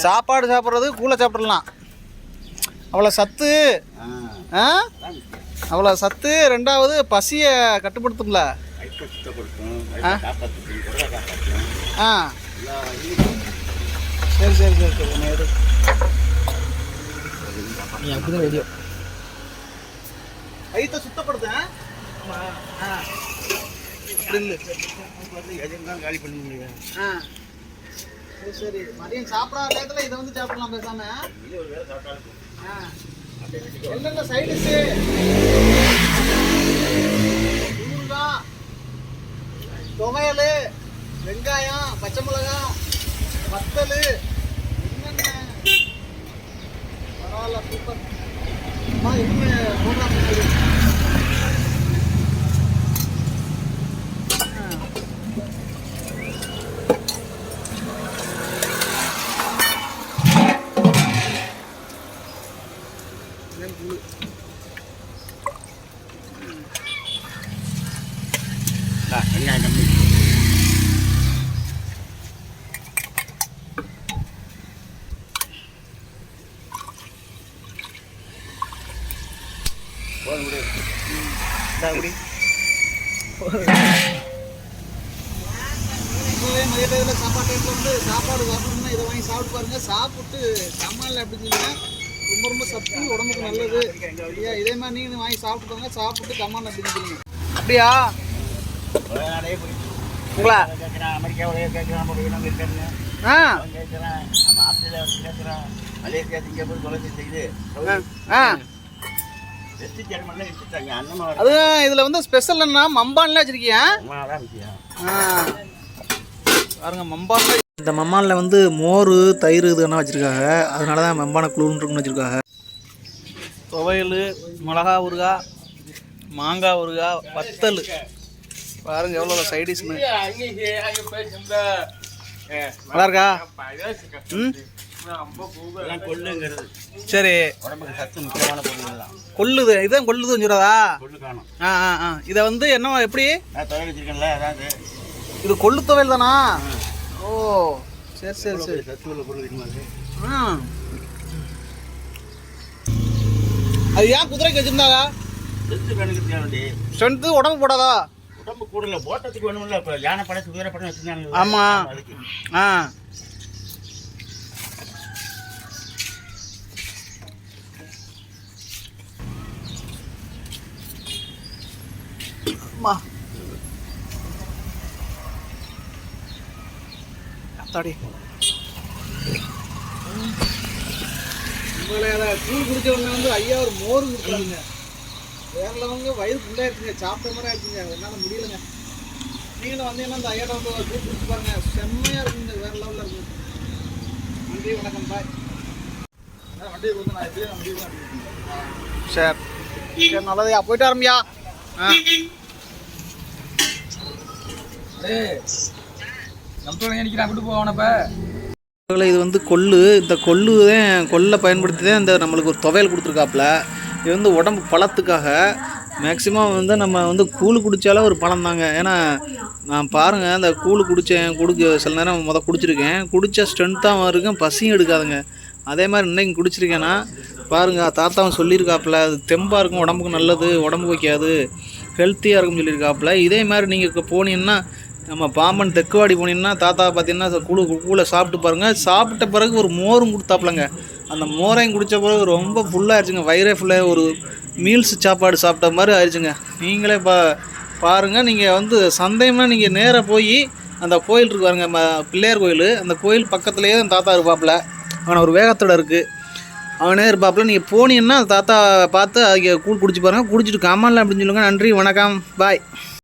சாப்பாடு சாப்பிட்றது கூழ சாப்பிடலாம். அவ்வளோ சத்து ஆ? அவ்வளோ சத்து ரெண்டாவது பசியை கட்டுப்படுத்தும்ல. ஆ? சரி சரி சரி சரி எடு. நீ அப்படிதான் வெளியோ வயிற்றை சுத்தப்படுத்தேன் ஆ? காலி பண்ண முடியும் ஆ. சரி சரி. மதியம் சாப்பிடாத நேரத்தில் இதை வந்து சாப்பிடலாம் பேசாம. ஆ. என்னென்ன சைடிஷு ஊறுகாய் துவையல் வெங்காயம் பச்சை மிளகாய் வத்தல் என்னென்ன? பரவாயில்ல சூப்பர் அம்மா எதுவுமே போதும் விடு. சாப்பாடு டைத்தில் வந்து சாப்பாடு சாப்பிடணும்னா இதை வாங்கி சாப்பிட்டு பாருங்க சாப்பிட்டு சமாளில் அப்படின்னு ரொம்ப ரொம்ப சத்து உடம்புக்கு நல்லது ஐயா இதே மாதிரி நீங்கள் வாங்கி சாப்பிட்டுக்கோங்க சாப்பிட்டு கம்மான் அப்படின்னு சொல்லுங்க அப்படியா ஒரு நாளே போயிட்டு உங்களா கேட்குறான் அமெரிக்காவிலேயே கேட்குறான் நம்ம ஆ அவன் கேட்குறேன் நம்ம ஆஸ்திரேலியா வந்து கேட்குறான் மலேசியா சிங்கப்பூர் தொலைச்சி செய்யுது ஆ அது இதில் வந்து ஸ்பெஷல் என்ன மம்பான்லாம் வச்சுருக்கியா? பாருங்க மம்பான்ல இந்த மம்பானில் வந்து மோர் தயிர் இதெல்லாம் வச்சுருக்காங்க. அதனால தான் மம்பான குழுன்னு வச்சுருக்காங்க. துவையல் மிளகா ஊறுகாய் மாங்காய் ஊறுகாய் வத்தல். பாருங்க எவ்வளோ சைடிஷ்னு நல்லா இருக்கா? ம்? கொள்ளுங்கிறது சரி. உடம்புக்கு சத்து முக்கியமான பொருள் தான் கொல்லுது. இதான் கொல்லுதுன்னு சொல்கிறதா கொள்ளு காணும் ஆ ஆ ஆ. இதை வந்து என்ன எப்படி? நான் தொலை வச்சிருக்கேன்ல அதாவது இது கொள்ளு துவையல் தானா? ஓ சரி சரி சரி. சத்து உள்ள பொருள் இருக்குமா அது ஆ. அது ஏன் குதிரைக்கு வச்சிருந்தாங்க? கணக்கு ஸ்ட்ரென்த்து உடம்பு போடாதா? உடம்பு கூடல. ஓட்டத்துக்கு வேணும்ல. இப்போ யானை படம் குதிரை படம் வச்சிருந்தாங்க ஆமா. அதுக்கு. ஆ. அம்மா அதை கூழ் குடிச்சவங்க வந்து ஐயா ஒரு மோர் கொடுத்தாங்க வேறலவங்க வயிறு ஃபுல்லாகிடுச்சுங்க சாப்பிட்ட மாதிரி ஆயிடுச்சுங்க. என்னால் முடியலங்க. நீங்களும் வந்தீங்கன்னா அந்த ஐயாட்ட வந்து கூழ் குடிச்சு பாருங்க. செம்மையாக இருக்குங்க வேற லெவலில் இருக்கும் நன்றி வணக்கம் பாய் வண்டியை கொடுத்து நான் எப்படியும் வண்டி சரி. சரி நல்லதையா? போயிட்டு ஆரம்பியா ஆ. இது வந்து கொள்ளு. இந்த கொள்ளு தான் கொல்லை பயன்படுத்தி தான் இந்த நம்மளுக்கு ஒரு துவையல் கொடுத்துருக்காப்புல. இது வந்து உடம்பு பழத்துக்காக மேக்ஸிமம் வந்து நம்ம வந்து கூழ் குடித்தாலே ஒரு பழம் தாங்க. ஏன்னா நான் பாருங்கள் அந்த கூழ் குடித்தேன் குடிக்க சில நேரம் மொதல் குடிச்சிருக்கேன். குடித்தா ஸ்ட்ரென்த்தாகவும் இருக்கும் பசியும் எடுக்காதுங்க. அதே மாதிரி இன்னைக்கு குடிச்சிருக்கேன்னா பாருங்கள் தாத்தாவும் சொல்லியிருக்காப்புல அது தெம்பாக இருக்கும் உடம்புக்கு நல்லது உடம்பு வைக்காது ஹெல்த்தியாக இருக்கும்னு சொல்லியிருக்காப்புல. இதே மாதிரி நீங்கள் போனீங்கன்னா நம்ம பாம்பன் தெக்குவாடி போனீங்கன்னா தாத்தா பார்த்தீங்கன்னா கூழ் கூழை சாப்பிட்டு பாருங்கள் சாப்பிட்ட பிறகு ஒரு மோரும் கொடுத்தாப்புலங்க. அந்த மோரையும் குடித்த பிறகு ரொம்ப ஃபுல்லாகிடுச்சுங்க வயிறே ஃபுல்லாக ஒரு மீல்ஸ் சாப்பாடு சாப்பிட்ட மாதிரி ஆயிடுச்சுங்க. நீங்களே பா பாருங்கள் நீங்கள் வந்து சந்தேகமாக நீங்கள் நேராக போய் அந்த கோயில் இருக்கு பாருங்க ம பிள்ளையார் கோயில். அந்த கோயில் பக்கத்துலேயே அந்த தாத்தா இருப்பாப்புல. அவனை ஒரு வேகத்தோட இருக்குது அவனே இருப்பாப்புல. நீங்கள் போனீங்கன்னா அந்த தாத்தா பார்த்து அதுக்கு கூழ் குடிச்சு பாருங்கள் குடிச்சிட்டு காமல்ல அப்படின்னு சொல்லுங்கள் நன்றி வணக்கம். பாய்